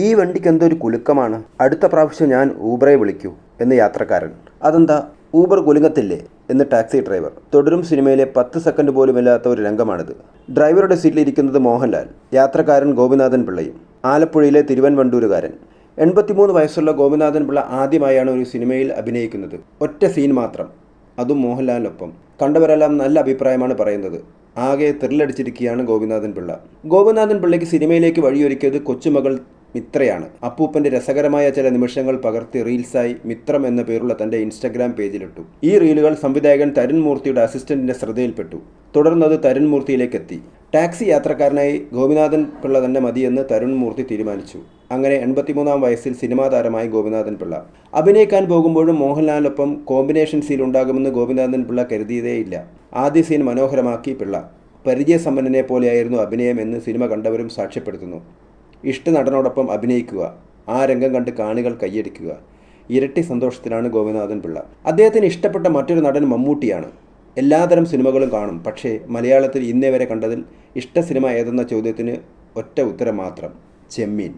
ഈ വണ്ടിക്ക് എന്തോ ഒരു കുലുക്കമാണ്. അടുത്ത പ്രാവശ്യം ഞാൻ ഊബറെ വിളിക്കൂ എന്ന് യാത്രക്കാരൻ. അതെന്താ? ഊബർ കുലുങ്ങത്തില്ലേ? എന്ന് ടാക്സി ഡ്രൈവർ. തുടരും സിനിമയിലെ പത്ത് സെക്കൻഡ് പോലും ഇല്ലാത്ത ഒരു രംഗമാണിത്. ഡ്രൈവറുടെ സീറ്റിലിരിക്കുന്നത് മോഹൻലാൽ യാത്രക്കാരൻ ഗോപിനാഥൻ പിള്ളയും ആലപ്പുഴയിലെ തിരുവൻവണ്ടൂരുകാരൻ എൺപത്തിമൂന്ന് വയസ്സുള്ള ഗോപിനാഥൻ പിള്ള ആദ്യമായാണ് ഒരു സിനിമയിൽ അഭിനയിക്കുന്നത്. ഒറ്റ സീൻ മാത്രം. അതും മോഹൻലാലിനൊപ്പം. കണ്ടവരെല്ലാം നല്ല അഭിപ്രായമാണ് പറയുന്നത്. ആകെ ത്രില്ലടിച്ചിരിക്കുകയാണ് ഗോപിനാഥൻ പിള്ള. ഗോപിനാഥൻ പിള്ളയ്ക്ക് സിനിമയിലേക്ക് വഴിയൊരുക്കിയത് കൊച്ചുമകൾ മിത്രയാണ്. അപ്പൂപ്പന്റെ രസകരമായ ചില നിമിഷങ്ങൾ പകർത്തി റീൽസായി മിത്രം എന്ന പേരുള്ള തന്റെ ഇൻസ്റ്റഗ്രാം പേജിലിട്ടു. ഈ റീലുകൾ സംവിധായകൻ തരുൺ മൂർത്തിയുടെ അസിസ്റ്റന്റിന്റെ ശ്രദ്ധയിൽപ്പെട്ടു. തുടർന്ന് അത് തരുൺ മൂർത്തിയിലേക്ക് എത്തി. ടാക്സി യാത്രക്കാരനായി ഗോപിനാഥൻ പിള്ള തന്നെ മതിയെന്ന് തരുൺ മൂർത്തി തീരുമാനിച്ചു. അങ്ങനെ എൺപത്തിമൂന്നാം വയസ്സിൽ സിനിമാ താരമായി ഗോപിനാഥൻ പിള്ള. അഭിനയിക്കാൻ പോകുമ്പോഴും മോഹൻലാലിനൊപ്പം കോമ്പിനേഷൻ സീൻ ഉണ്ടാകുമെന്ന് ഗോപിനാഥൻ പിള്ള കരുതിയതേയില്ല. ആദ്യ സീൻ മനോഹരമാക്കി പിള്ള. പരിചയസമ്പന്നനെ പോലെയായിരുന്നു അഭിനയം എന്ന് സിനിമ കണ്ടവരും സാക്ഷ്യപ്പെടുത്തുന്നു. ഇഷ്ട നടനോടൊപ്പം അഭിനയിക്കുക ആ രംഗം കണ്ട് കാണികൾ കൈയടിക്കുക. ഇരട്ടി സന്തോഷത്തിലാണ് ഗോപിനാഥൻ പിള്ള. അദ്ദേഹത്തിന് ഇഷ്ടപ്പെട്ട മറ്റൊരു നടൻ മമ്മൂട്ടിയാണ്. എല്ലാതരം സിനിമകളും കാണും പക്ഷേ മലയാളത്തിൽ ഇന്നേ വരെ കണ്ടതിൽ ഇഷ്ട സിനിമ ഏതെന്ന ചോദ്യത്തിന് ഒറ്റ ഉത്തരം മാത്രം ചെമ്മീൻ.